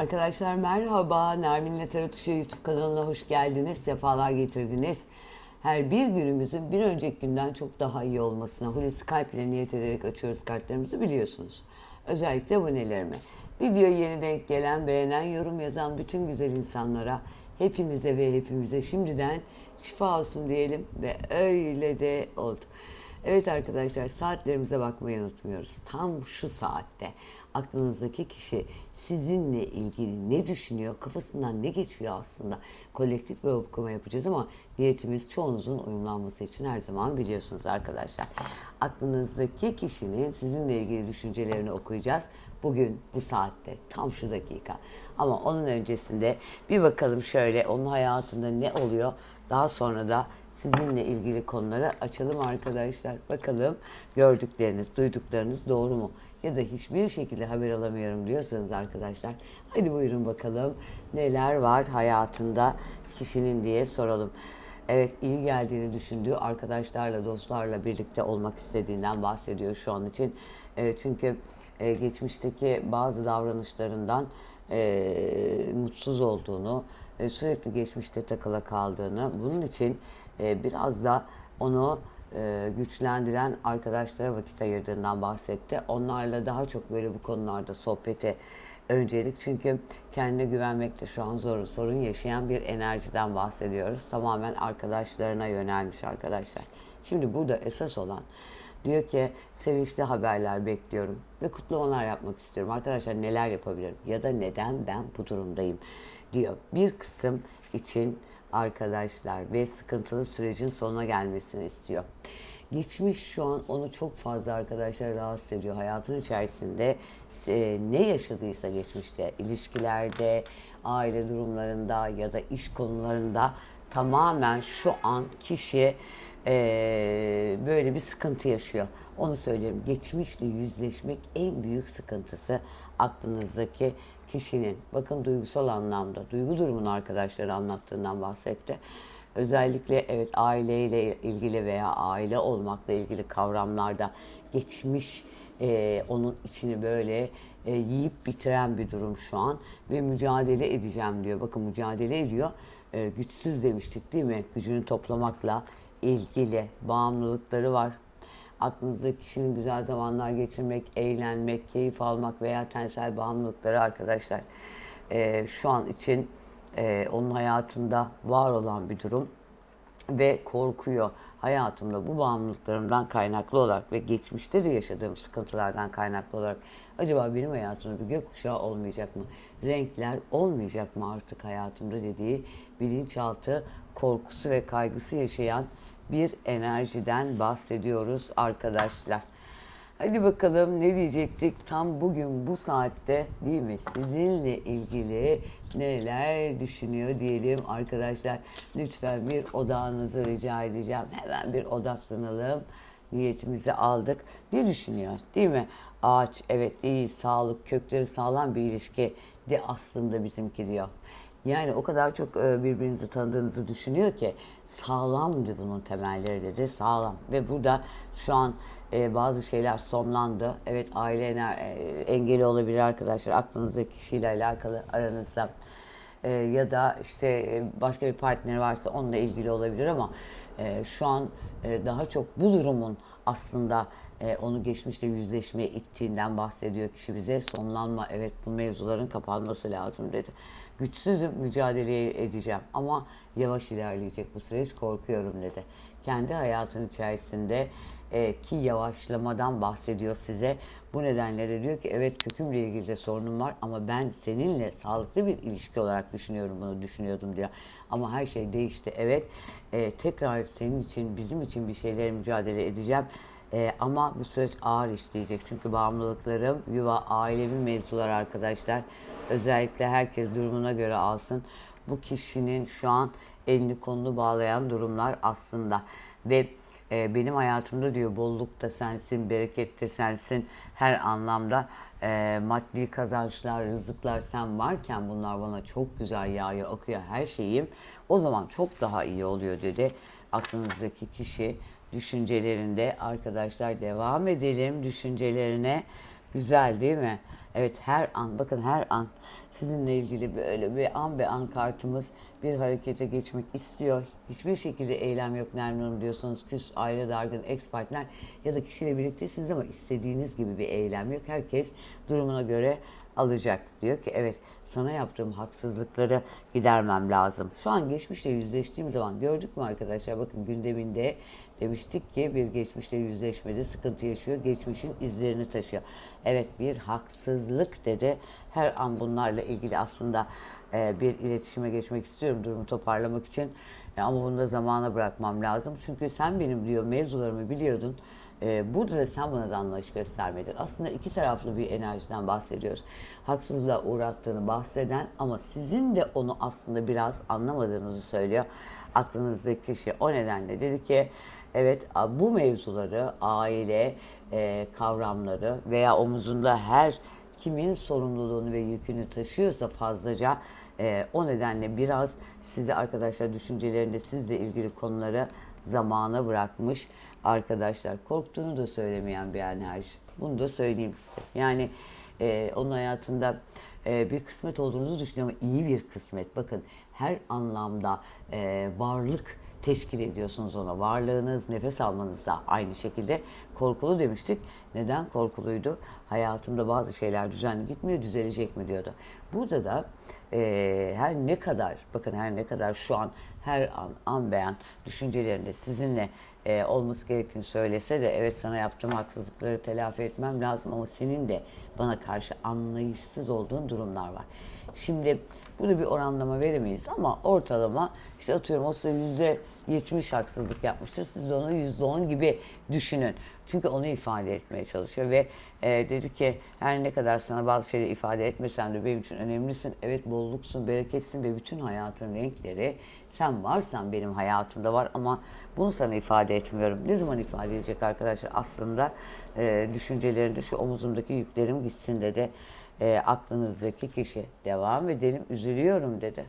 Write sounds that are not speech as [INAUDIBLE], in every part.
Arkadaşlar merhaba. Nermin Tarotuşu YouTube kanalına hoş geldiniz. Sefalar getirdiniz. Her bir günümüzün bir önceki günden çok daha iyi olmasına Hulusi Kalp ile niyet ederek açıyoruz kartlarımızı biliyorsunuz. Özellikle abonelerime. Videoya yeni denk gelen, beğenen, yorum yazan bütün güzel insanlara, hepinize ve hepimize şimdiden şifa olsun diyelim ve öyle de oldu. Evet arkadaşlar saatlerimize bakmayı unutmuyoruz. Tam şu saatte aklınızdaki kişi sizinle ilgili ne düşünüyor, kafasından ne geçiyor aslında. Kolektif bir okuma yapacağız ama niyetimiz çoğunuzun uyumlanması için her zaman biliyorsunuz arkadaşlar. Aklınızdaki kişinin sizinle ilgili düşüncelerini okuyacağız. Bugün bu saatte tam şu dakika. Ama onun öncesinde bir bakalım şöyle onun hayatında ne oluyor. Daha sonra da sizinle ilgili konuları açalım arkadaşlar. Bakalım gördükleriniz, duyduklarınız doğru mu? Ya da hiçbir şekilde haber alamıyorum diyorsanız arkadaşlar. Hadi buyurun bakalım neler var hayatında kişinin diye soralım. Evet iyi geldiğini düşündüğü arkadaşlarla, dostlarla birlikte olmak istediğinden bahsediyor şu an için. E, çünkü e, geçmişteki bazı davranışlarından e, mutsuz olduğunu, e, sürekli geçmişte takıla kaldığını, bunun için e, biraz da onu e, güçlendiren arkadaşlara vakit ayırdığından bahsetti. Onlarla daha çok böyle bu konularda sohbete öncelik çünkü kendine güvenmekte şu an zor sorun yaşayan bir enerjiden bahsediyoruz. Tamamen arkadaşlarına yönelmiş arkadaşlar. Şimdi burada esas olan diyor ki sevinçli haberler bekliyorum ve kutlamalar yapmak istiyorum. Arkadaşlar neler yapabilirim ya da neden ben bu durumdayım diyor. Bir kısım için arkadaşlar ve sıkıntılı sürecin sonuna gelmesini istiyor. Geçmiş şu an onu çok fazla arkadaşlar rahatsız ediyor. Hayatın içerisinde e, ne yaşadıysa geçmişte, ilişkilerde, aile durumlarında ya da iş konularında tamamen şu an kişi e, böyle bir sıkıntı yaşıyor. Onu söylüyorum. Geçmişle yüzleşmek en büyük sıkıntısı aklınızdaki kişinin. Bakın duygusal anlamda, duygu durumunu arkadaşları anlattığından bahsetti. Özellikle evet aileyle ilgili veya aile olmakla ilgili kavramlarda geçmiş e, onun içini böyle e, yiyip bitiren bir durum şu an ve mücadele edeceğim diyor. Bakın mücadele ediyor. E, güçsüz demiştik değil mi? Gücünü toplamakla ilgili bağımlılıkları var. Aklınızda kişinin güzel zamanlar geçirmek, eğlenmek, keyif almak veya tensel bağımlılıkları arkadaşlar e, şu an için e, onun hayatında var olan bir durum ve korkuyor. Hayatımda bu bağımlılıklarımdan kaynaklı olarak ve geçmişte de yaşadığım sıkıntılardan kaynaklı olarak acaba benim hayatımda bir gökkuşağı olmayacak mı? Renkler olmayacak mı artık hayatımda dediği bilinçaltı korkusu ve kaygısı yaşayan bir enerjiden bahsediyoruz arkadaşlar. Hadi bakalım ne diyecektik tam bugün bu saatte değil mi? Sizinle ilgili neler düşünüyor diyelim arkadaşlar. Lütfen bir odağınızı rica edeceğim. Hemen bir odaklanalım. Niyetimizi aldık. Ne düşünüyor değil mi? Ağaç evet iyi, sağlık, kökleri sağlam bir ilişki de aslında bizimki diyor. Yani o kadar çok e, birbirinizi tanıdığınızı düşünüyor ki sağlamdı bunun temelleri dedi sağlam ve burada şu an e, bazı şeyler sonlandı. Evet aile e, engeli olabilir arkadaşlar aklınızdaki kişiyle alakalı aranızda ya da işte başka bir partner varsa onunla ilgili olabilir ama şu an daha çok bu durumun aslında onu geçmişte yüzleşmeye ittiğinden bahsediyor kişi bize. Sonlanma evet bu mevzuların kapanması lazım dedi. Güçsüzüm mücadele edeceğim ama yavaş ilerleyecek bu süreç korkuyorum dedi. Kendi hayatın içerisinde e, ki yavaşlamadan bahsediyor size. Bu nedenle de diyor ki evet kökümle ilgili de sorunum var ama ben seninle sağlıklı bir ilişki olarak düşünüyorum bunu düşünüyordum diyor. Ama her şey değişti evet. E, tekrar senin için bizim için bir şeylere mücadele edeceğim. Ee, ama bu süreç ağır işleyecek. Çünkü bağımlılıklarım, yuva, ailevi mevzular arkadaşlar. Özellikle herkes durumuna göre alsın. Bu kişinin şu an elini kolunu bağlayan durumlar aslında. Ve e, benim hayatımda diyor bolluk da sensin, bereket de sensin. Her anlamda e, maddi kazançlar, rızıklar sen varken bunlar bana çok güzel yağıyor, akıyor her şeyim. O zaman çok daha iyi oluyor dedi. Aklınızdaki kişi düşüncelerinde arkadaşlar devam edelim düşüncelerine. Güzel değil mi? Evet her an bakın her an sizinle ilgili böyle bir an be an kartımız bir harekete geçmek istiyor. Hiçbir şekilde eylem yok Nermin Hanım diyorsanız küs, aile dargın, ex partner ya da kişiyle birliktesiniz ama istediğiniz gibi bir eylem yok. Herkes durumuna göre alacak. Diyor ki evet sana yaptığım haksızlıkları gidermem lazım. Şu an geçmişle yüzleştiğim zaman gördük mü arkadaşlar bakın gündeminde demiştik ki bir geçmişle yüzleşmede sıkıntı yaşıyor. Geçmişin izlerini taşıyor. Evet bir haksızlık dedi. Her an bunlarla ilgili aslında e, bir iletişime geçmek istiyorum durumu toparlamak için. E, ama bunu da zamana bırakmam lazım. Çünkü sen benim diyor mevzularımı biliyordun. Ee, burada da sen bana da anlayış göstermedin. Aslında iki taraflı bir enerjiden bahsediyoruz. Haksızlığa uğrattığını bahseden ama sizin de onu aslında biraz anlamadığınızı söylüyor. Aklınızdaki kişi o nedenle dedi ki evet bu mevzuları aile e, kavramları veya omuzunda her kimin sorumluluğunu ve yükünü taşıyorsa fazlaca e, o nedenle biraz size arkadaşlar düşüncelerinde sizle ilgili konuları zamana bırakmış arkadaşlar. Korktuğunu da söylemeyen bir enerji. Bunu da söyleyeyim size. Yani e, onun hayatında e, bir kısmet olduğunuzu düşünüyorum iyi bir kısmet. Bakın her anlamda e, varlık teşkil ediyorsunuz ona. Varlığınız, nefes almanız da aynı şekilde korkulu demiştik. Neden korkuluydu? Hayatımda bazı şeyler düzenli gitmiyor, düzelecek mi diyordu. Burada da e, her ne kadar, bakın her ne kadar şu an her an, an beyan düşüncelerinde sizinle e, olması gerektiğini söylese de evet sana yaptığım haksızlıkları telafi etmem lazım ama senin de bana karşı anlayışsız olduğun durumlar var. Şimdi burada bir oranlama veremeyiz ama ortalama işte atıyorum o yüzde 70 haksızlık yapmıştır. Siz de onu yüzde 10 gibi düşünün. Çünkü onu ifade etmeye çalışıyor ve e, dedi ki her ne kadar sana bazı şeyleri ifade etmesem de benim için önemlisin. Evet bolluksun, bereketsin ve bütün hayatın renkleri sen varsan benim hayatımda var ama bunu sana ifade etmiyorum. Ne zaman ifade edecek arkadaşlar? Aslında e, düşüncelerinde şu omuzumdaki yüklerim gitsin dedi. E, aklınızdaki kişi. Devam edelim. Üzülüyorum dedi.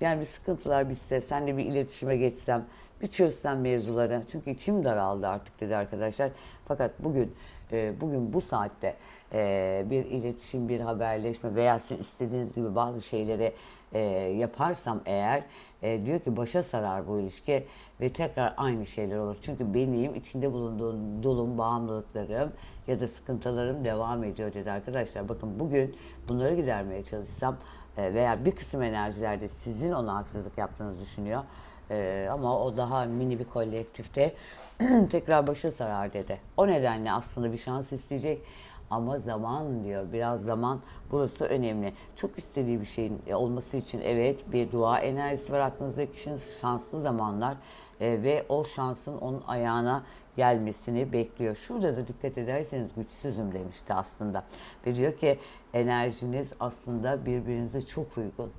Yani bir sıkıntılar bitse, senle bir iletişime geçsem, bir çözsem mevzuları. Çünkü içim daraldı artık dedi arkadaşlar. Fakat bugün e, bugün bu saatte e, bir iletişim, bir haberleşme veya sizin istediğiniz gibi bazı şeyleri e, yaparsam eğer e, diyor ki başa sarar bu ilişki ve tekrar aynı şeyler olur. Çünkü benim içinde bulunduğum dolum, bağımlılıklarım ya da sıkıntılarım devam ediyor dedi arkadaşlar. Bakın bugün bunları gidermeye çalışsam e, veya bir kısım enerjilerde sizin ona haksızlık yaptığınızı düşünüyor. E, ama o daha mini bir kolektifte [CLEARS THROAT] tekrar başa sarar dedi. O nedenle aslında bir şans isteyecek ama zaman diyor biraz zaman burası önemli. Çok istediği bir şeyin olması için evet bir dua enerjisi var aklınızda kişinin şanslı zamanlar e, ve o şansın onun ayağına gelmesini bekliyor. Şurada da dikkat ederseniz güçsüzüm demişti aslında. Ve diyor ki enerjiniz aslında birbirinize çok uygun.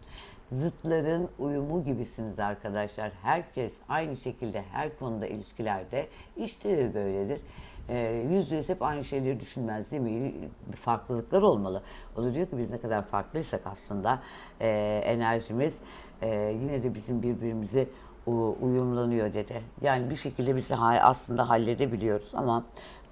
Zıtların uyumu gibisiniz arkadaşlar. Herkes aynı şekilde her konuda ilişkilerde iştedir böyledir. Ee, yüzde yüz hep aynı şeyleri düşünmez değil mi? Farklılıklar olmalı. O da diyor ki biz ne kadar farklıysak aslında e, enerjimiz e, yine de bizim birbirimize u- uyumlanıyor dedi. Yani bir şekilde biz ha- aslında halledebiliyoruz ama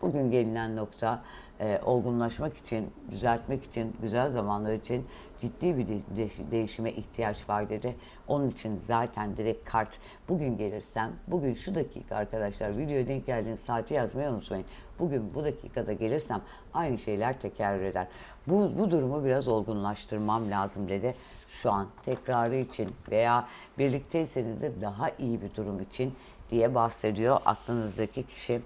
bugün gelinen nokta e, olgunlaşmak için, düzeltmek için, güzel zamanlar için ciddi bir de- de- değişime ihtiyaç var dedi. Onun için zaten direkt kart bugün gelirsem, bugün şu dakika arkadaşlar videoya denk geldiğiniz saati yazmayı unutmayın. Bugün bu dakikada gelirsem aynı şeyler tekerrür eder. Bu, bu durumu biraz olgunlaştırmam lazım dedi. Şu an tekrarı için veya birlikteyseniz de daha iyi bir durum için diye bahsediyor aklınızdaki kişi.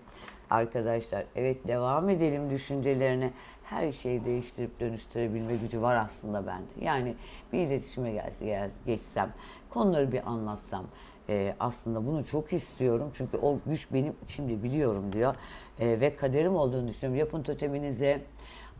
Arkadaşlar evet devam edelim düşüncelerine. Her şeyi değiştirip dönüştürebilme gücü var aslında bende. Yani bir iletişime gelse, gel, geçsem, konuları bir anlatsam, e, aslında bunu çok istiyorum. Çünkü o güç benim içimde biliyorum diyor. E, ve kaderim olduğunu düşünüyorum. Yapın toteminize.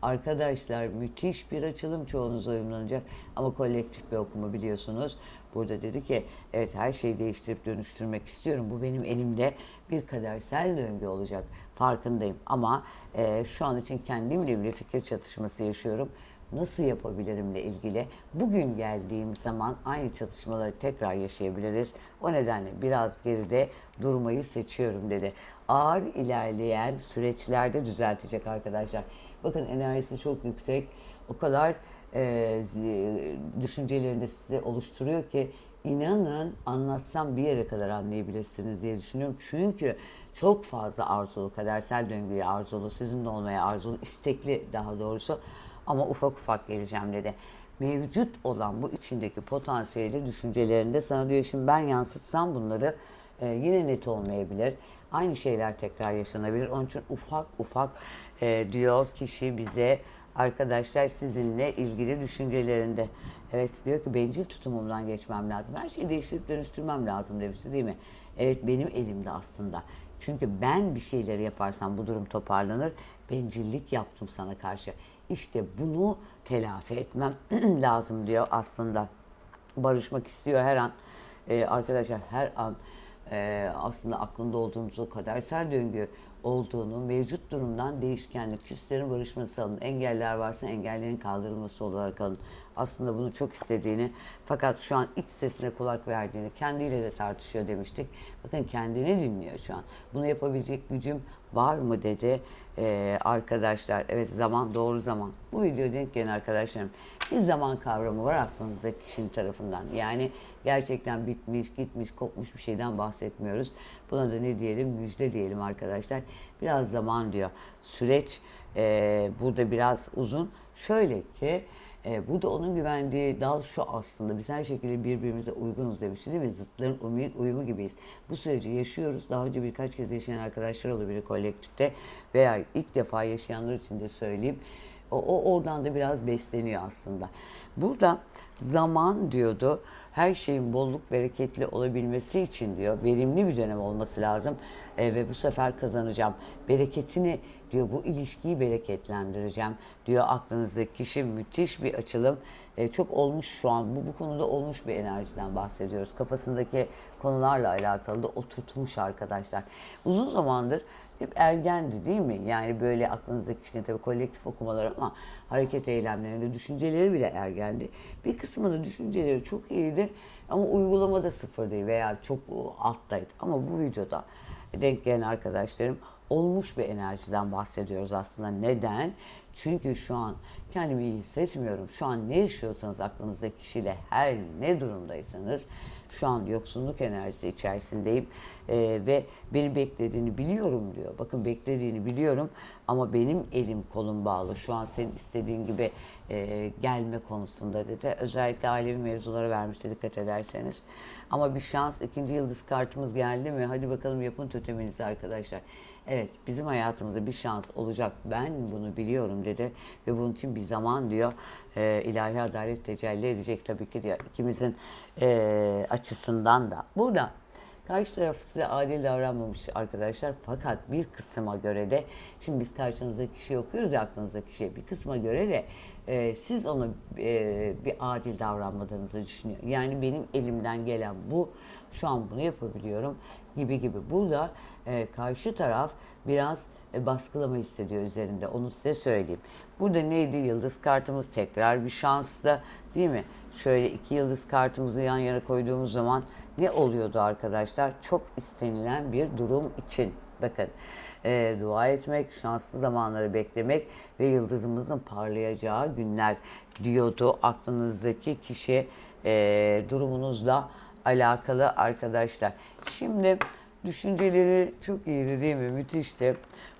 Arkadaşlar müthiş bir açılım çoğunuz uyumlanacak ama kolektif bir okuma biliyorsunuz. Burada dedi ki evet her şeyi değiştirip dönüştürmek istiyorum. Bu benim elimde bir kadersel döngü olacak farkındayım ama e, şu an için kendimle bile fikir çatışması yaşıyorum. Nasıl yapabilirimle ilgili bugün geldiğim zaman aynı çatışmaları tekrar yaşayabiliriz. O nedenle biraz geride durmayı seçiyorum dedi. Ağır ilerleyen süreçlerde düzeltecek arkadaşlar. Bakın enerjisi çok yüksek. o kadar e, düşüncelerini size oluşturuyor ki inanın anlatsam bir yere kadar anlayabilirsiniz diye düşünüyorum. Çünkü çok fazla arzulu, kadersel döngüye arzulu, sizinle olmaya arzulu, istekli daha doğrusu ama ufak ufak geleceğim dedi. Mevcut olan bu içindeki potansiyeli düşüncelerinde sana diyor şimdi ben yansıtsam bunları e, yine net olmayabilir. Aynı şeyler tekrar yaşanabilir. Onun için ufak ufak e, diyor kişi bize arkadaşlar sizinle ilgili düşüncelerinde. Evet diyor ki bencil tutumumdan geçmem lazım. Her şeyi değiştirip dönüştürmem lazım demişti değil mi? Evet benim elimde aslında. Çünkü ben bir şeyleri yaparsam bu durum toparlanır. Bencillik yaptım sana karşı. İşte bunu telafi etmem [CLEARS THROAT] lazım diyor aslında. Barışmak istiyor her an. Ee, arkadaşlar her an e, aslında aklında olduğumuz o kadersel döngü olduğunu, mevcut durumdan değişkenlik, küslerin barışması alın, engeller varsa engellerin kaldırılması olarak alın. Aslında bunu çok istediğini fakat şu an iç sesine kulak verdiğini, kendiyle de tartışıyor demiştik. Bakın kendini dinliyor şu an. Bunu yapabilecek gücüm var mı dedi Ee, arkadaşlar. Evet zaman doğru zaman. Bu video denk gelen arkadaşlarım bir zaman kavramı var aklınızdaki kişinin tarafından. Yani gerçekten bitmiş, gitmiş, kopmuş bir şeyden bahsetmiyoruz. Buna da ne diyelim? Müjde diyelim arkadaşlar. Biraz zaman diyor. Süreç e, burada biraz uzun. Şöyle ki e, burada onun güvendiği dal şu aslında. Biz her şekilde birbirimize uygunuz demişti değil mi? Zıtların uyumu, uyumu gibiyiz. Bu süreci yaşıyoruz. Daha önce birkaç kez yaşayan arkadaşlar olabilir kolektifte veya ilk defa yaşayanlar için de söyleyeyim. O, o oradan da biraz besleniyor aslında. Burada zaman diyordu her şeyin bolluk bereketli olabilmesi için diyor verimli bir dönem olması lazım. E, ve bu sefer kazanacağım. Bereketini diyor bu ilişkiyi bereketlendireceğim diyor aklınızdaki kişi. Müthiş bir açılım. E, çok olmuş şu an. Bu bu konuda olmuş bir enerjiden bahsediyoruz. Kafasındaki konularla alakalı da oturtmuş arkadaşlar. Uzun zamandır hep ergendi değil mi? Yani böyle aklınızdaki kişinin tabii kolektif okumalar ama hareket eylemlerinde düşünceleri bile ergendi. Bir kısmının düşünceleri çok iyiydi ama uygulamada sıfırdı veya çok alttaydı. Ama bu videoda denk gelen arkadaşlarım olmuş bir enerjiden bahsediyoruz aslında. Neden? Çünkü şu an kendimi iyi hissetmiyorum. Şu an ne yaşıyorsanız aklınızdaki kişiyle her ne durumdaysanız şu an yoksunluk enerjisi içerisindeyim Ee, ve beni beklediğini biliyorum diyor. Bakın beklediğini biliyorum ama benim elim kolum bağlı. Şu an senin istediğin gibi e, gelme konusunda dedi. Özellikle ailevi mevzulara vermişti dikkat ederseniz. Ama bir şans ikinci yıldız kartımız geldi mi? Hadi bakalım yapın toteminizi arkadaşlar. Evet bizim hayatımızda bir şans olacak ben bunu biliyorum dedi ve bunun için bir zaman diyor e, ilahi adalet tecelli edecek tabii ki diyor ikimizin e, açısından da. Burada karşı taraf size adil davranmamış arkadaşlar fakat bir kısma göre de şimdi biz karşınızdaki kişiyi okuyoruz ya aklınızdaki kişiyi bir kısma göre de e, siz ona e, bir adil davranmadığınızı düşünüyor. Yani benim elimden gelen bu şu an bunu yapabiliyorum gibi gibi. Burada e, karşı taraf biraz e, baskılama hissediyor üzerinde. Onu size söyleyeyim. Burada neydi? Yıldız kartımız tekrar bir şanslı değil mi? Şöyle iki yıldız kartımızı yan yana koyduğumuz zaman ne oluyordu arkadaşlar? Çok istenilen bir durum için. Bakın e, dua etmek, şanslı zamanları beklemek ve yıldızımızın parlayacağı günler diyordu aklınızdaki kişi e, durumunuzla alakalı arkadaşlar. Şimdi düşünceleri çok iyiydi değil mi? Müthişti.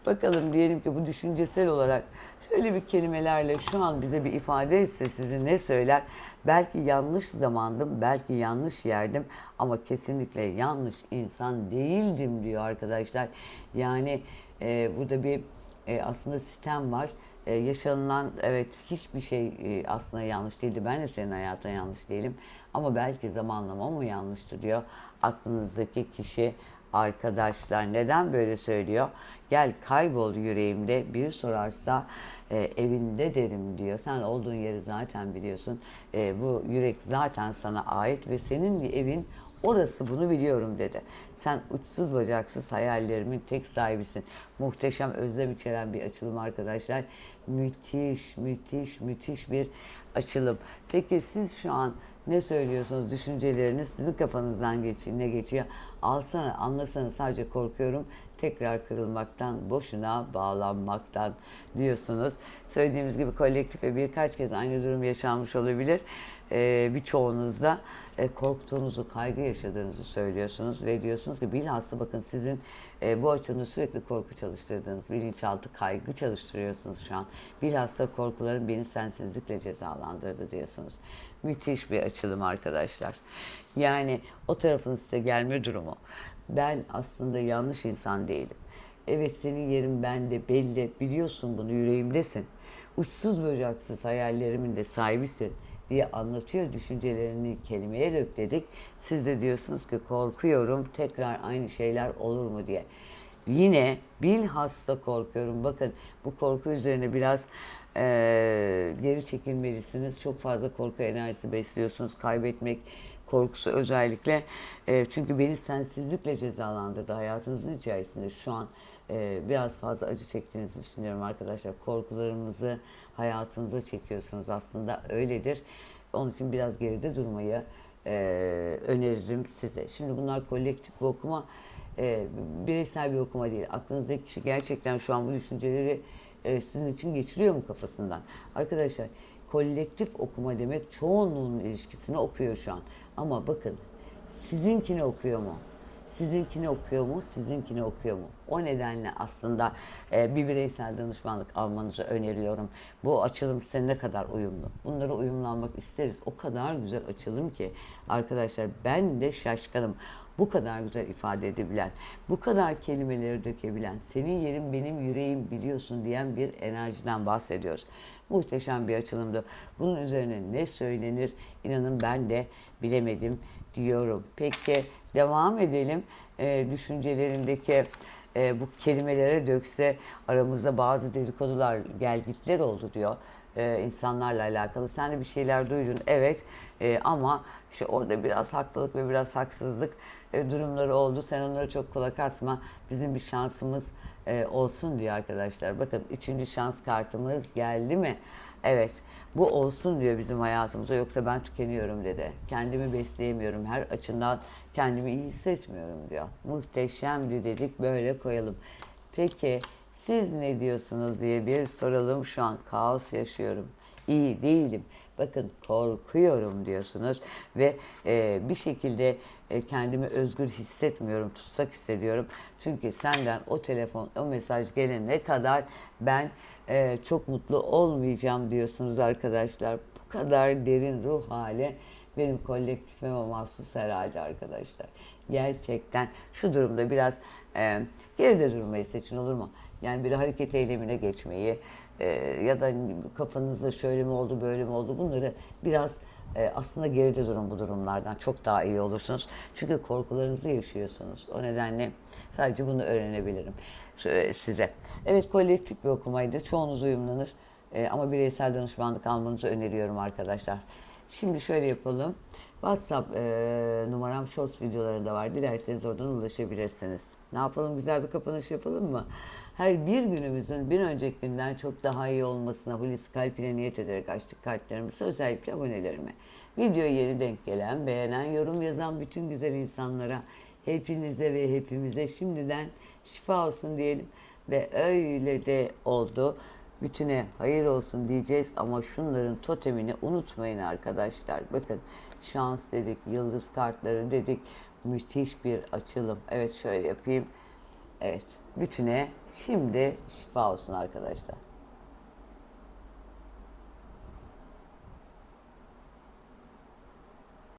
Bakalım diyelim ki bu düşüncesel olarak şöyle bir kelimelerle şu an bize bir ifade etse sizi ne söyler? Belki yanlış zamandım, belki yanlış yerdim ama kesinlikle yanlış insan değildim diyor arkadaşlar. Yani e, burada bir e, aslında sistem var. E, yaşanılan evet hiçbir şey e, aslında yanlış değildi. Ben de senin hayatın yanlış değilim. Ama belki zamanlama mı yanlıştı diyor. Aklınızdaki kişi arkadaşlar neden böyle söylüyor? Gel kaybol yüreğimde bir sorarsa e, evinde derim diyor. Sen olduğun yeri zaten biliyorsun. E, bu yürek zaten sana ait ve senin bir evin orası bunu biliyorum dedi. Sen uçsuz bacaksız hayallerimin tek sahibisin. Muhteşem özlem içeren bir açılım arkadaşlar. Müthiş, müthiş, müthiş bir açılım. Peki siz şu an ne söylüyorsunuz? Düşünceleriniz sizin kafanızdan geçiyor, ne geçiyor? Alsana, anlasana sadece korkuyorum tekrar kırılmaktan, boşuna bağlanmaktan diyorsunuz. Söylediğimiz gibi kolektif ve birkaç kez aynı durum yaşanmış olabilir. Ee, birçoğunuzda e, korktuğunuzu, kaygı yaşadığınızı söylüyorsunuz ve diyorsunuz ki bilhassa bakın sizin e, bu açılımda sürekli korku çalıştırdığınız, bilinçaltı kaygı çalıştırıyorsunuz şu an. Bilhassa korkuların beni sensizlikle cezalandırdı diyorsunuz. Müthiş bir açılım arkadaşlar. Yani o tarafın size gelme durumu. Ben aslında yanlış insan değilim. Evet senin yerin bende belli. Biliyorsun bunu yüreğimdesin. Uçsuz bucaksız hayallerimin de sahibisin diye anlatıyor düşüncelerini kelimeye dök dedik. Siz de diyorsunuz ki korkuyorum tekrar aynı şeyler olur mu diye. Yine bilhassa korkuyorum. Bakın bu korku üzerine biraz eee, geri çekilmelisiniz. Çok fazla korku enerjisi besliyorsunuz. Kaybetmek korkusu özellikle. Eee, çünkü beni sensizlikle cezalandırdı hayatınızın içerisinde. Şu an eee, biraz fazla acı çektiğinizi düşünüyorum arkadaşlar. Korkularınızı hayatınıza çekiyorsunuz aslında öyledir. Onun için biraz geride durmayı eee, öneririm size. Şimdi bunlar kolektif bir okuma, eee, bireysel bir okuma değil. Aklınızdaki kişi gerçekten şu an bu düşünceleri eee, sizin için geçiriyor mu kafasından? Arkadaşlar kolektif okuma demek çoğunluğun ilişkisini okuyor şu an. Ama bakın sizinkini okuyor mu? Sizinkini okuyor mu? Sizinkini okuyor mu? O nedenle aslında e, bir bireysel danışmanlık almanızı öneriyorum. Bu açılım size ne kadar uyumlu? Bunlara uyumlanmak isteriz. O kadar güzel açılım ki arkadaşlar ben de şaşkınım. Bu kadar güzel ifade edebilen, bu kadar kelimeleri dökebilen, senin yerin benim yüreğim biliyorsun diyen bir enerjiden bahsediyoruz. Muhteşem bir açılımdı. Bunun üzerine ne söylenir inanın ben de bilemedim diyorum. Peki devam edelim. Ee, düşüncelerindeki e, bu kelimelere dökse aramızda bazı dedikodular, gelgitler oldu diyor e, insanlarla alakalı. Sen de bir şeyler duydun evet E, ama işte orada biraz haklılık ve biraz haksızlık e, durumları oldu. Sen onlara çok kulak asma. Bizim bir şansımız e, olsun diyor arkadaşlar. Bakın üçüncü şans kartımız geldi mi? Evet. Bu olsun diyor bizim hayatımıza yoksa ben tükeniyorum dedi. Kendimi besleyemiyorum. Her açından kendimi iyi hissetmiyorum diyor. Muhteşemdi dedik böyle koyalım. Peki siz ne diyorsunuz diye bir soralım. Şu an kaos yaşıyorum. İyi değilim. Bakın korkuyorum diyorsunuz ve e, bir şekilde e, kendimi özgür hissetmiyorum, tutsak hissediyorum. Çünkü senden o telefon, o mesaj gelene kadar ben e, çok mutlu olmayacağım diyorsunuz arkadaşlar. Bu kadar derin ruh hali benim kolektifime mahsus herhalde arkadaşlar. Gerçekten şu durumda biraz e, geride durmayı seçin olur mu? Yani bir hareket eylemine geçmeyi e, ya da kafanızda şöyle mi oldu böyle mi oldu bunları biraz e, aslında geride durun bu durumlardan. Çok daha iyi olursunuz. Çünkü korkularınızı yaşıyorsunuz. O nedenle sadece bunu öğrenebilirim size. Evet kolektif bir okumaydı. Çoğunuz uyumlanır. E, ama bireysel danışmanlık almanızı öneriyorum arkadaşlar. Şimdi şöyle yapalım. WhatsApp e, numaram Shorts videolarında var. Dilerseniz oradan ulaşabilirsiniz. Ne yapalım? Güzel bir kapanış yapalım mı? Her bir günümüzün bir önceki günden çok daha iyi olmasına Hulusi Kalp ile niyet ederek açtık kartlarımızı özellikle abonelerime. Videoya yeni denk gelen, beğenen, yorum yazan bütün güzel insanlara, hepinize ve hepimize şimdiden şifa olsun diyelim. Ve öyle de oldu. Bütüne hayır olsun diyeceğiz ama şunların totemini unutmayın arkadaşlar. Bakın şans dedik, yıldız kartları dedik. Müthiş bir açılım. Evet şöyle yapayım. Evet, bütüne şimdi şifa olsun arkadaşlar.